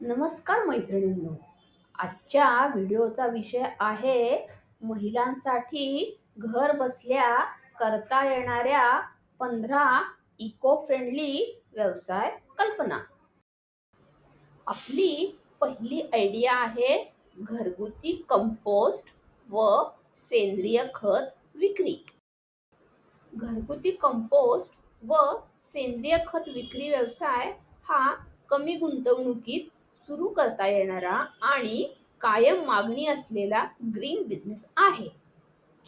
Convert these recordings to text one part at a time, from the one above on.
नमस्कार मैत्रिणींनो. आजच्या व्हिडिओचा विषय आहे महिलांसाठी घर बसल्या करता येणाऱ्या पंधरा इको फ्रेंडली व्यवसाय कल्पना. आपली पहिली आयडिया आहे घरगुती कंपोस्ट व सेंद्रिय खत विक्री. घरगुती कंपोस्ट व सेंद्रिय खत विक्री व्यवसाय हा कमी गुंतवणुकीत सुरू करता येणारा आणि कायम मागणी असलेला ग्रीन बिझनेस आहे.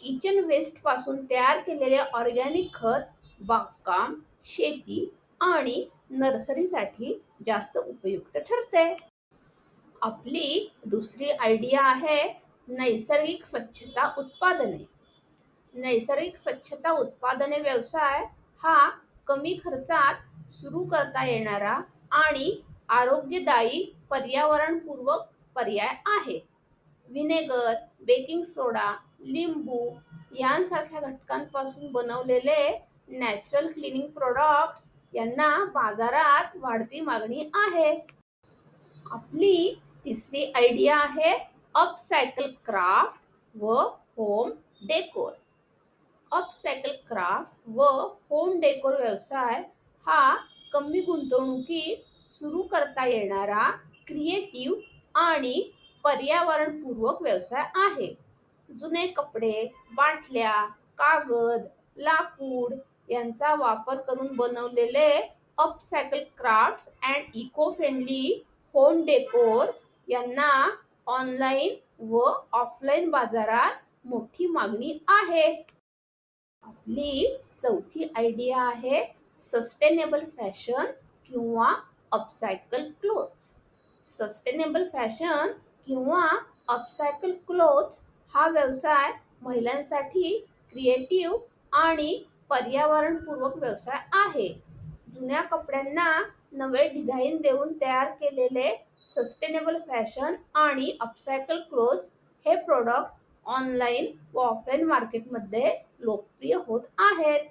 किचन वेस्टपासून तयार केलेले ऑर्गॅनिक खत बागकाम शेती आणि नर्सरीसाठी जास्त उपयुक्त ठरते. आपली दुसरी आयडिया आहे नैसर्गिक स्वच्छता उत्पादने. नैसर्गिक स्वच्छता उत्पादने व्यवसाय हा कमी खर्चात सुरू करता येणारा आणि आरोग्यदायी पर्यावरणपूर्वक पर्याय आहे. व्हिनेगर बेकिंग सोडा लिंबू यांसारख्या घटकांपासून बनवलेले नॅचरल क्लिनिंग प्रोडक्ट्स यांना बाजारात वाढती मागणी आहे. आपली तिसरी आयडिया आहे अपसायकल क्राफ्ट व होम डेकोर अपसायकल क्राफ्ट व होम डेकोर व्यवसाय हा कमी गुंतवणुकीत सुरू करता येणारा क्रिएटिव्ह आणि पर्यावरणपूर्वक व्यवसाय आहे. जुने कपडे बाटल्या कागद लाकूड यांचा वापर करून बनवलेले upcycle crafts and eco friendly home decor यांना ऑनलाईन व ऑफलाईन बाजारात मोठी मागणी आहे. आपली चौथी आयडिया आहे सस्टेनेबल फॅशन किंवा अपसायकल क्लोथ्स सस्टेनेबल फॅशन किंवा अपसायकल क्लोथ्स हा व्यवसाय महिलांसाठी क्रिएटिव्ह आणि पर्यावरणपूर्वक व्यवसाय आहे. जुन्या कपड्यांना नवे डिझाईन देऊन तयार केलेले सस्टेनेबल फॅशन आणि अपसायकल क्लोथ्स हे प्रोडक्ट ऑनलाईन व ऑफलाईन मार्केटमध्ये लोकप्रिय होत आहेत.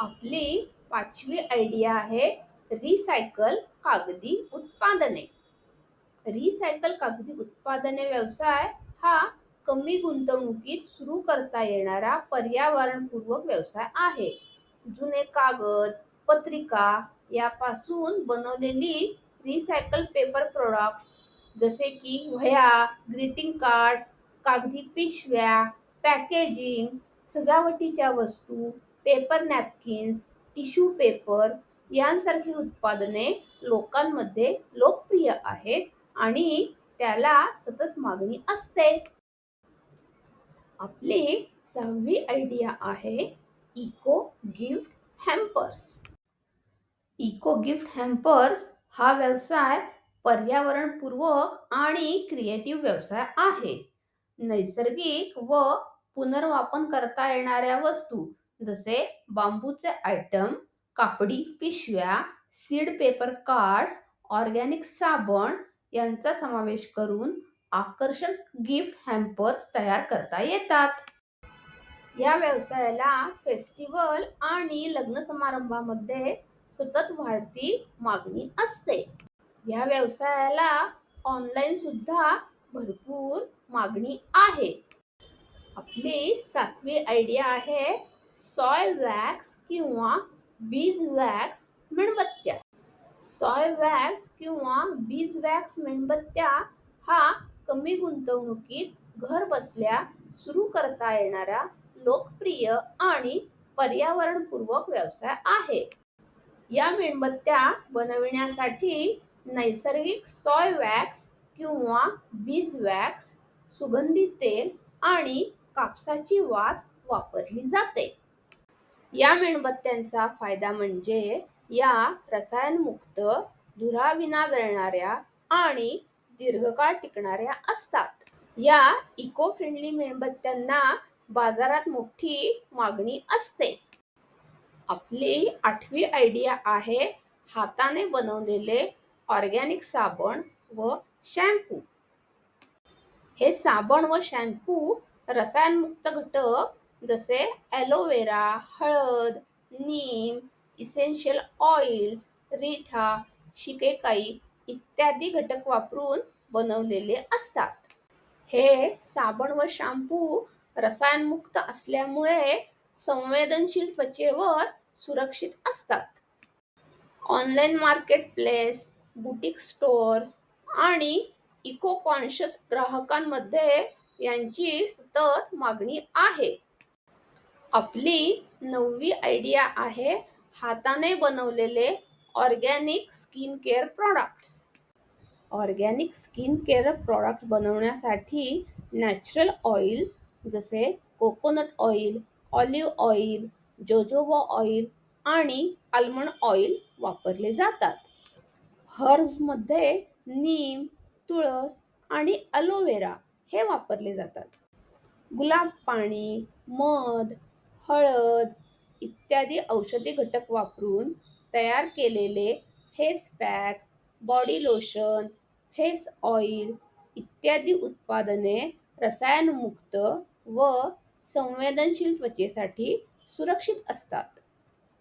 आपली पाचवी आयडिया आहे रिसायकल कागदी उत्पादने. रिसायकल कागदी उत्पादने व्यवसाय हा कमी गुंतवणुकीत सुरू करता येणारा पर्यावरणपूर्वक व्यवसाय आहे. जुने कागद पत्रिका यापासून बनवलेली रिसायकल पेपर प्रोडक्ट्स जसे की वह्या ग्रीटिंग कार्ड्स कागदी पिशव्या पॅकेजिंग सजावटीच्या वस्तू पेपर नॅपकिन्स टिश्यू पेपर यांसारखी उत्पादने लोकांमध्ये लोकप्रिय आहेत आणि त्याला सतत मागणी असते. आपली सहावी आयडिया आहे eco gift hampers eco gift hampers हा व्यवसाय पर्यावरणपूर्वक आणि क्रिएटिव्ह व्यवसाय आहे. नैसर्गिक व पुनर्वापन करता येणाऱ्या वस्तू जसे बांबूचे आयटम कापडी पिशव्या सीड पेपर कार्ड्स ऑर्गॅनिक साबण यांचा समावेश करून आकर्षक गिफ्ट हॅम्पर्स तयार करता येतात. या व्यवसायाला फेस्टिवल आणि लग्न समारंभामध्ये सतत वाढती मागणी असते. या व्यवसायाला ऑनलाईन सुद्धा भरपूर मागणी आहे. आपली सातवी आयडिया आहे सॉय वॅक्स किंवा बीज वॅक्स मेणबत्त्या. सॉय वॅक्स किंवा बीज वॅक्स मेणबत्त्या हा कमी गुंतवणुकीत घर बसल्या सुरू करता येणारा लोकप्रिय आणि पर्यावरणपूर्वक व्यवसाय आहे. या मेणबत्त्या बनविण्यासाठी नैसर्गिक सॉय वॅक्स किंवा बीज वॅक्स सुगंधी तेल आणि कापसाची वात वापरली जाते. या मेणबत्त्यांचा फायदा म्हणजे या रसायनमुक्त धुराविना जळणाऱ्या आणि दीर्घकाळ टिकणाऱ्या असतात. या इको फ्रेंडली मेणबत्त्यांना बाजारात मोठी मागणी असते. आपली आठवी आयडिया आहे हाताने बनवलेले ऑर्गॅनिक साबण व शॅम्पू. हे साबण व शॅम्पू रसायनमुक्त घटक जसे ॲलोवेरा हळद नीम इसेन्शियल ऑइल्स रिठा शिकेकाई इत्यादी घटक वापरून बनवलेले असतात. हे साबण व शॅम्पू रसायनमुक्त असल्यामुळे संवेदनशील त्वचेवर सुरक्षित असतात. Online market place boutique stores आणि इको कॉन्शियस ग्राहकांमध्ये यांची सतत मागणी आहे. आपली नववी आयडिया आहे हाताने बनवलेले organic skin care products organic skin care product बनवण्यासाठी नॅचरल ऑइल्स जसे coconut oil olive oil jojoba oil आणि आल्मंड ऑइल वापरले जातात. हर्ब्समध्ये नीम तुळस आणि अलोवेरा हे वापरले जातात. गुलाब पाणी मध हळद इत्यादी औषधी घटक वापरून तयार केलेले face pack body lotion face oil इत्यादी उत्पादने रसायनमुक्त व संवेदनशील त्वचेसाठी सुरक्षित असतात.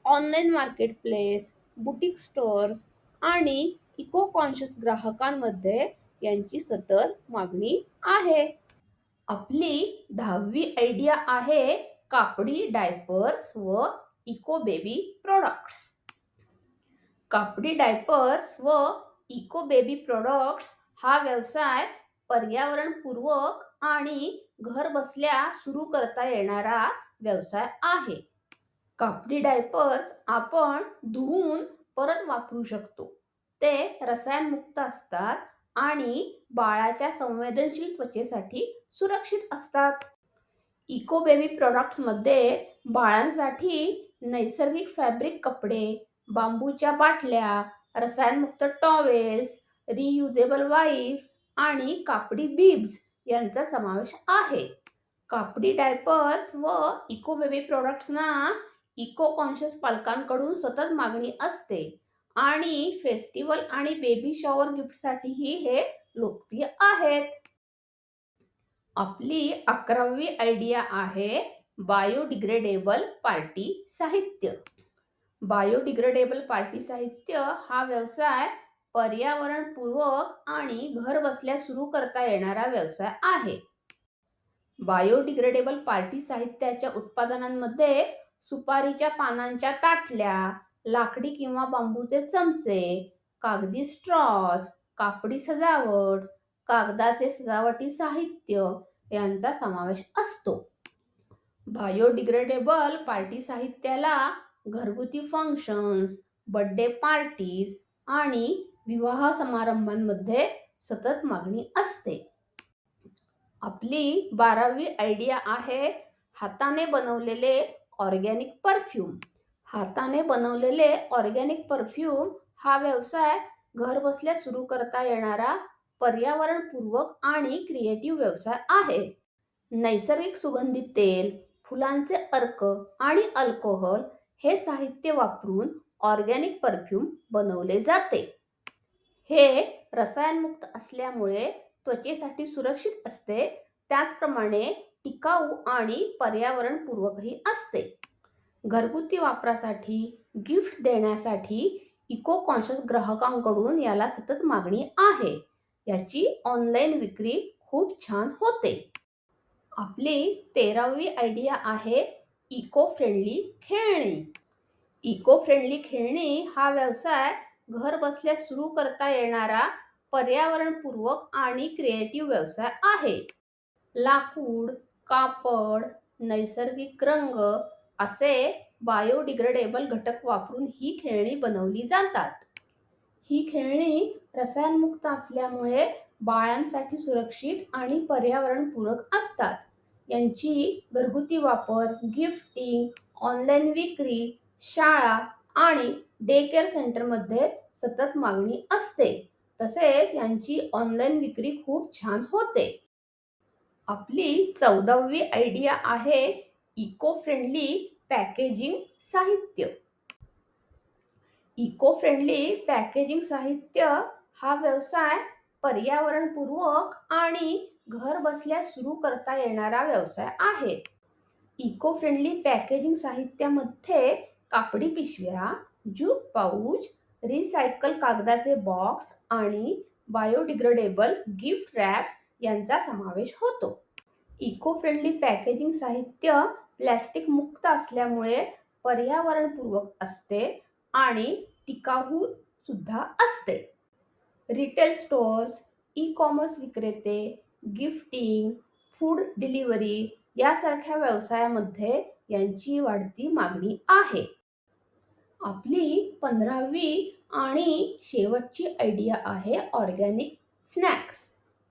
ऑनलाईन मार्केटप्लेस बुटीक स्टोअर्स आणि इको कॉन्शियस ग्राहकांमध्ये यांची सतत मागणी आहे. आपली दहावी आयडिया आहे कापडी डायपर्स व इको बेबी प्रॉडक्ट्स. कापडी डायपर्स व इको बेबी प्रॉडक्ट्स हा व्यवसाय पर्यावरणपूर्वक आणि घर बसल्या सुरू करता येणारा व्यवसाय आहे. कापडी डायपर्स आपण धुवून परत वापरू शकतो. ते रसायनमुक्त असतात आणि बाळाच्या संवेदनशील त्वचेसाठी सुरक्षित असतात. इको बेबी प्रॉडक्ट्समध्ये बाळांसाठी नैसर्गिक फॅब्रिक कपडे बांबूच्या बाटल्या रसायनमुक्त टॉवेल्स रियुजेबल वाईप्स आणि कापडी बीब्स यांचा समावेश आहे. कापडी डायपर्स व इको बेबी प्रॉडक्ट्सना इको कॉन्शियस पालकांकडून सतत मागणी असते आणि फेस्टिवल आणि बेबी शॉवर गिफ्टसाठीही हे लोकप्रिय आहेत. आपली अकरावी आयडिया आहे बायोडिग्रेडेबल पार्टी साहित्य. बायोडिग्रेडेबल पार्टी साहित्य हा व्यवसाय पर्यावरणपूर्वक आणि घर बसल्या सुरू करता येणारा व्यवसाय आहे. बायोडिग्रेडेबल पार्टी साहित्याच्या उत्पादनांमध्ये सुपारीच्या पानांच्या ताटल्या लाकडी किंवा बांबूचे चमचे कागदी स्ट्रॉज कापडी सजावट कागदाचे सजावटी साहित्य यांचा समावेश असतो. बायोडिग्रेडेबल पार्टी साहित्याला घरगुती फंक्शन्स बर्थडे पार्टीज आणि विवाह समारंभांमध्ये सतत मागणी असते. आपली बारावी आयडिया आहे हाताने बनवलेले ऑर्गॅनिक परफ्यूम हाताने बनवलेले ऑर्गॅनिक परफ्यूम हा व्यवसाय घर बसल्या सुरू करता येणारा पर्यावरणपूर्वक आणि क्रिएटिव्ह व्यवसाय आहे. नैसर्गिक सुगंधित तेल फुलांचे अर्क आणि अल्कोहोल हे साहित्य वापरून ऑर्गॅनिक परफ्यूम बनवले जाते. हे रसायनमुक्त असल्यामुळे त्वचेसाठी सुरक्षित असते. त्याचप्रमाणे टिकाऊ आणि पर्यावरणपूर्वकही असते. घरगुती वापरासाठी गिफ्ट देण्यासाठी इको कॉन्शियस ग्राहकांकडून याला सतत मागणी आहे. याची ऑनलाईन विक्री खूप छान होते. आपली तेरावी आयडिया आहे इको फ्रेंडली खेळणी. इको फ्रेंडली खेळणी हा व्यवसाय घर बसल्या सुरू करता येणारा पर्यावरणपूर्वक आणि क्रिएटिव्ह व्यवसाय आहे. लाकूड कापड नैसर्गिक रंग असे बायोडिग्रेडेबल घटक वापरून ही खेळणी बनवली जातात. ही खेळणी रसायनमुक्त असल्यामुळे बाळांसाठी सुरक्षित आणि पर्यावरणपूरक असतात. यांची घरगुती वापर गिफ्टिंग ऑनलाईन विक्री शाळा आणि डे केअर सेंटरमध्ये सतत मागणी असते. तसेच यांची ऑनलाईन विक्री खूप छान होते. आपली चौदावी आयडिया आहे इको फ्रेंडली पॅकेजिंग साहित्य. इको फ्रेंडली पॅकेजिंग साहित्य हा व्यवसाय पर्यावरणपूर्वक आणि घर बसल्या सुरू करता येणारा व्यवसाय आहे. इको फ्रेंडली पॅकेजिंग साहित्यामध्ये कापडी पिशव्या ज्यूट पाऊच रिसायकल कागदाचे बॉक्स आणि बायोडिग्रेडेबल गिफ्ट रॅप्स यांचा समावेश होतो. इको फ्रेंडली पॅकेजिंग साहित्य प्लॅस्टिक मुक्त असल्यामुळे पर्यावरणपूर्वक असते आणि टिकाऊ सुद्धा असते. रिटेल स्टोअर्स ई कॉमर्स विक्रेते गिफ्टिंग फूड डिलिव्हरी यासारख्या व्यवसायामध्ये यांची वाढती मागणी आहे. आपली पंधरावी आणि शेवटची आयडिया आहे ऑर्गॅनिक स्नॅक्स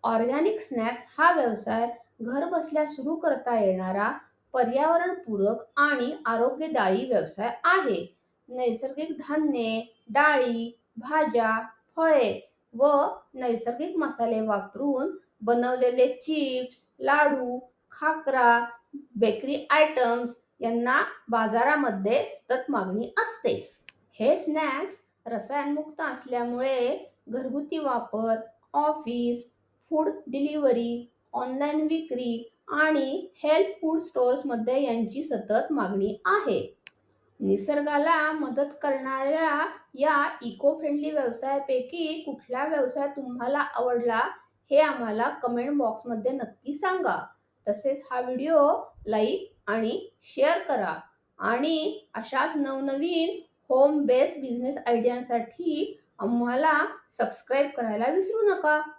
ऑर्गॅनिक स्नॅक्स हा व्यवसाय घरबसल्या सुरू करता येणारा पर्यावरणपूरक आणि आरोग्यदायी व्यवसाय आहे. नैसर्गिक धान्ये डाळी भाज्या फळे व नैसर्गिक मसाले वापरून बनवलेले chips laddoo khakhra bakery items यांना बाजारामध्ये सतत मागणी असते. हे स्नॅक्स रसायनमुक्त असल्यामुळे घरगुती वापर ऑफिस फूड डिलिव्हरी ऑनलाईन विक्री आणि हेल्थ फूड स्टोअर्समध्ये यांची सतत मागणी आहे. निसर्गाला मदत करणाऱ्या या इको फ्रेंडली व्यवसायापैकी कुठला व्यवसाय तुम्हाला आवडला हे आम्हाला कमेंट बॉक्समध्ये नक्की सांगा. तसेच हा व्हिडिओ लाईक आणि शेअर करा. आणि अशाच नवनवीन होम बेस्ड बिझनेस आयडियांसाठी आम्हाला सबस्क्राईब करायला विसरू नका.